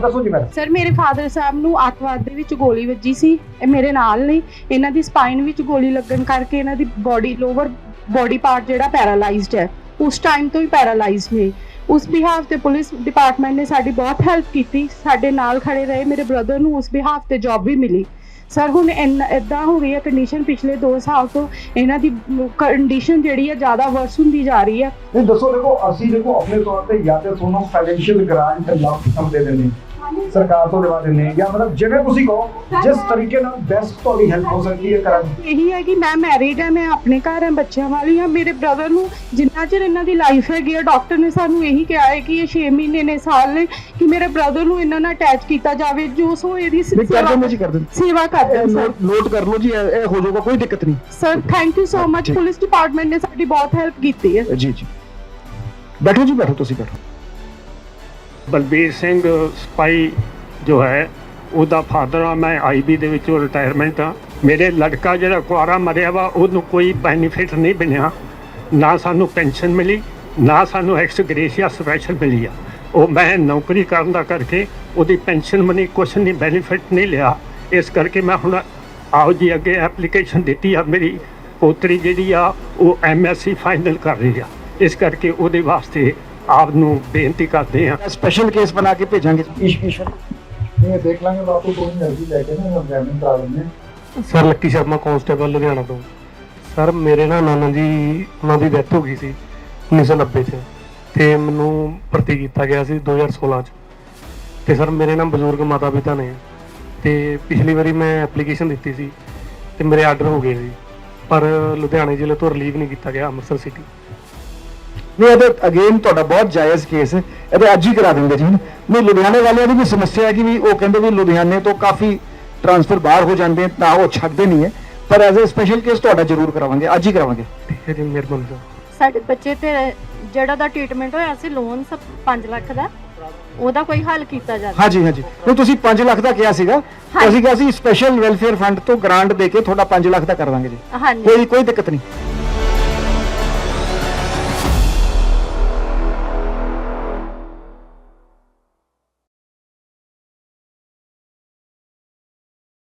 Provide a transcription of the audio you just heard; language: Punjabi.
ਦੱਸੋ ਜੀ ਮੈਡਮ ਸਰ ਮੇਰੇ ਫਾਦਰ ਸਾਹਿਬ ਨੂੰ ਅੱਤਵਾਦ ਦੇ ਵਿੱਚ ਗੋਲੀ ਵੱਜੀ ਸੀ। ਇਹ ਮੇਰੇ ਨਾਲ ਨੇ। ਇਹਨਾਂ ਦੀ ਸਪਾਈਨ ਵਿੱਚ ਗੋਲੀ ਲੱਗਣ ਕਰਕੇ ਇਹਨਾਂ ਦੀ ਬਾਡੀ ਲੋਵਰ ਬਾਡੀ ਪਾਰਟ ਜਿਹੜਾ ਪੈਰਾਲਾਈਜ਼ਡ ਹੈ ਉਸ ਟਾਈਮ ਤੋਂ ਹੀ ਪੈਰਾਲਾਈਜ਼ਡ ਨੇ। ਉਸ ਬਿਹਾਫ ਤੇ ਪੁਲਿਸ ਡਿਪਾਰਟਮੈਂਟ ਨੇ ਸਾਡੀ ਬਹੁਤ ਹੈਲਪ ਕੀਤੀ। ਸਾਡੇ ਨਾਲ ਖੜੇ ਰਹੇ ਮੇਰੇ ਬ੍ਰਦਰ ਨੂੰ ਉਸ ਬਿਹਾਫ ਤੇ ਜੌਬ ਵੀ ਮਿਲੀ। ਸਰ ਹੁਣ ਇਦਾਂ ਹੋ ਗਈ ਹੈ ਕੰਡੀਸ਼ਨ ਪਿਛਲੇ 2 ਸਾਲ ਤੋਂ। ਇਹਨਾਂ ਦੀ ਕੰਡੀਸ਼ਨ ਜਿਹੜੀ ਹੈ ਜ਼ਿਆਦਾ ਵਰਸ ਹੁੰਦੀ ਜਾ ਰਹੀ ਹੈ। ਨਹੀਂ ਦੱਸੋ ਦੇਖੋ ਅਸੀਂ ਦੇਖੋ ਆਪਣੇ ਤੌਰ ਤੇ ਜਾਂ ਤੇ ਤੁਹਾਨੂੰ ਫਾਈਨੈਂਸ਼ੀਅਲ ਗ੍ਰਾਂਟ ਲੱਭ ਕੰਮ ਦੇ ਦਿੰਦੇ ਸਰਕਾਰ ਤੋਂ ਦਿਵਾ ਦਿੰਦੇ ਹਾਂ। ਜਾਂ ਮਤਲਬ ਜਿਵੇਂ ਤੁਸੀਂ ਕਹੋ ਜਿਸ ਤਰੀਕੇ ਨਾਲ ਬੈਸਟ ਤੁਹਾਡੀ ਹੈਲਪ ਹੋ ਸਕਦੀ ਹੈ ਕਰਾਂਗੇ ਇਹੀ ਹੈ ਕਿ ਮੈਂ ਮੈਰਿਡ ਹਾਂ ਮੈਂ ਆਪਣੇ ਘਰ ਹਾਂ ਬੱਚਿਆਂ ਵਾਲੀ ਹਾਂ ਮੇਰੇ ਬ੍ਰਦਰ ਨੂੰ ਜਿੰਨਾ ਚਿਰ ਇਹਨਾਂ ਦੀ ਲਾਈਫ ਹੈਗੀ ਹੈ ਡਾਕਟਰ ਨੇ ਸਾਨੂੰ ਇਹੀ ਕਿਹਾ ਹੈ ਕਿ ਇਹ 6 ਮਹੀਨੇ ਨੇ ਸਾਲ ਨੇ ਕਿ ਮੇਰੇ ਬ੍ਰਦਰ ਨੂੰ ਇਹਨਾਂ ਨਾਲ ਅਟੈਚ ਕੀਤਾ ਜਾਵੇ ਜੋ ਸੋ ਇਹਦੀ ਨਹੀਂ ਕਰ ਦਿੰਦੇ ਜੀ ਕਰ ਦਿੰਦੇ। ਸੇਵਾ ਕਰਦੇ ਸਰ। ਨੋਟ ਕਰ ਲਓ ਜੀ ਇਹ ਹੋ ਜਾਊਗਾ ਕੋਈ ਦਿੱਕਤ ਨਹੀਂ। Sir thank you so much. Police department ਨੇ ਸਾਡੀ ਬਹੁਤ ਹੈਲਪ ਕੀਤੀ ਹੈ। ਜੀ ਜੀ। ਬੈਠੋ ਜੀ ਬੈਠੋ ਤੁਸੀਂ ਬੈਠੋ। ਬਲਬੀਰ ਸਿੰਘ ਸਪਾਈ ਜੋ ਹੈ, ਉਹਦਾ ਫਾਦਰ ਆ ਮੈਂ ਆਈਬੀ ਦੇ ਵਿੱਚੋਂ ਰਿਟਾਇਰਮੈਂਟ ਆ ਮੇਰੇ ਲੜਕਾ ਜਿਹੜਾ ਕੁਆਰਾ ਮਰਿਆ ਵਾ, ਉਹਨੂੰ ਕੋਈ ਬੈਨੀਫਿਟ ਨਹੀਂ ਬਣਿਆ ਨਾ ਸਾਨੂੰ ਪੈਨਸ਼ਨ ਮਿਲੀ, ਨਾ ਸਾਨੂੰ ਐਕਸ ਗ੍ਰੇਸ਼ੀਆ ਸਪੈਸ਼ਲ ਮਿਲੀ ਆ। ਉਹ ਮੈਂ ਨੌਕਰੀ ਕਰਨ ਦਾ ਕਰਕੇ ਉਹਦੀ ਪੈਨਸ਼ਨ ਮਨੀ ਕੁਛ ਨਹੀਂ ਬੈਨੀਫਿਟ ਨਹੀਂ ਲਿਆ। ਇਸ ਕਰਕੇ ਮੈਂ ਹੁਣ ਆਓ ਜੀ, ਅੱਗੇ ਐਪਲੀਕੇਸ਼ਨ ਦਿੱਤੀ ਆ ਮੇਰੀ ਪੋਤਰੀ ਜਿਹੜੀ ਆ, ਉਹ ਐਮਐਸਸੀ ਫਾਈਨਲ ਕਰ ਰਹੀ ਆ। ਇਸ ਕਰਕੇ ਉਹਦੇ ਵਾਸਤੇ ਆਪ ਨੂੰ ਬੇਨਤੀ ਕਰਦੇ ਆ ਸਪੈਸ਼ਲ ਕੇਸ ਬਣਾ ਕੇ ਭੇਜਾਂਗੇ। ਈਸ਼ ਈਸ਼ਵਰ ਇਹ ਦੇਖ ਲਾਂਗੇ ਬਾਪੂ ਕੋਈ ਐਨਰਜੀ ਲੈ ਕੇ ਨਾ ਐਗਜ਼ਾਮਿਨ ਕਰਾ ਲੈਂਦੇ ਹਾਂ ਸਰ ਲੱਕੀ ਸ਼ਰਮਾ ਕਾਂਸਟੇਬਲ ਲੁਧਿਆਣਾ ਤੋਂ। ਸਰ ਮੇਰੇ ਨਾ ਨਾਨਾ ਜੀ ਉਹਨਾਂ ਦੀ ਡੈਥ ਹੋ ਗਈ ਸੀ 1990 ਚ। ਤੇ ਮੈਨੂੰ ਭਰਤੀ ਕੀਤਾ ਗਿਆ ਸੀ 2016 ਚ। ਤੇ ਸਰ ਮੇਰੇ ਨਾਲ ਬਜ਼ੁਰਗ ਮਾਤਾ ਪਿਤਾ ਨੇ। ਤੇ ਪਿਛਲੀ ਵਾਰੀ ਮੈਂ ਐਪਲੀਕੇਸ਼ਨ ਦਿੱਤੀ ਸੀ ਤੇ ਮੇਰੇ ਆਰਡਰ ਹੋ ਗਏ ਸੀ। ਪਰ ਲੁਧਿਆਣੇ ਜ਼ਿਲ੍ਹੇ ਤੋਂ ਰਿਲੀਵ ਨਹੀਂ ਕੀਤਾ ਗਿਆ ਅੰਮ੍ਰਿਤਸਰ ਸਿਟੀ ਨਹੀਂ ਇਹਦੇ ਅਗੇਨ ਤੁਹਾਡਾ ਬਹੁਤ ਜਾਇਜ਼ ਕੇਸ ਹੈ। ਇਹਦੇ ਅੱਜ ਹੀ ਕਰਾ ਦਿੰਦੇ ਜੀ ਨਹੀਂ ਲੁਧਿਆਣੇ ਵਾਲਿਆਂ ਦੀ ਵੀ ਸਮੱਸਿਆ ਹੈ ਕਿ ਵੀ ਉਹ ਕਹਿੰਦੇ ਵੀ ਲੁਧਿਆਣੇ ਤੋਂ ਕਾਫੀ ਟ੍ਰਾਂਸਫਰ ਬਾਹਰ ਹੋ ਜਾਂਦੇ ਤਾਂ ਉਹ ਛੱਡਦੇ ਨਹੀਂ ਹੈ। ਪਰ ਐਜ਼ ਅ ਸਪੈਸ਼ਲ ਕੇਸ ਤੁਹਾਡਾ ਜ਼ਰੂਰ ਕਰਾਵਾਂਗੇ ਅੱਜ ਹੀ ਕਰਾਵਾਂਗੇ। ਠੀਕ ਹੈ ਜੀ ਮਿਹਰਬਾਨੀ ਸਰ ਸਾਡੇ ਬੱਚੇ ਤੇ ਜਿਹੜਾ ਦਾ ਟ੍ਰੀਟਮੈਂਟ ਹੋਇਆ ਸੀ ਲੋਨ ਸਭ 5 ਲੱਖ ਦਾ ਉਹਦਾ ਕੋਈ ਹੱਲ ਕੀਤਾ ਜਾਵੇ। ਹਾਂਜੀ ਹਾਂਜੀ। ਨਹੀਂ ਤੁਸੀਂ 5 ਲੱਖ ਦਾ ਕਿਹਾ ਸੀਗਾ। ਅਸੀਂ ਕਿਹਾ ਸੀ ਸਪੈਸ਼ਲ ਵੈਲਫੇਅਰ ਫੰਡ ਤੋਂ ਗ੍ਰਾਂਟ ਦੇ ਕੇ ਤੁਹਾਡਾ 5 ਲੱਖ ਦਾ ਕਰ ਦਾਂਗੇ ਜੀ ਕੋਈ ਕੋਈ ਦਿੱਕਤ ਨਹੀਂ।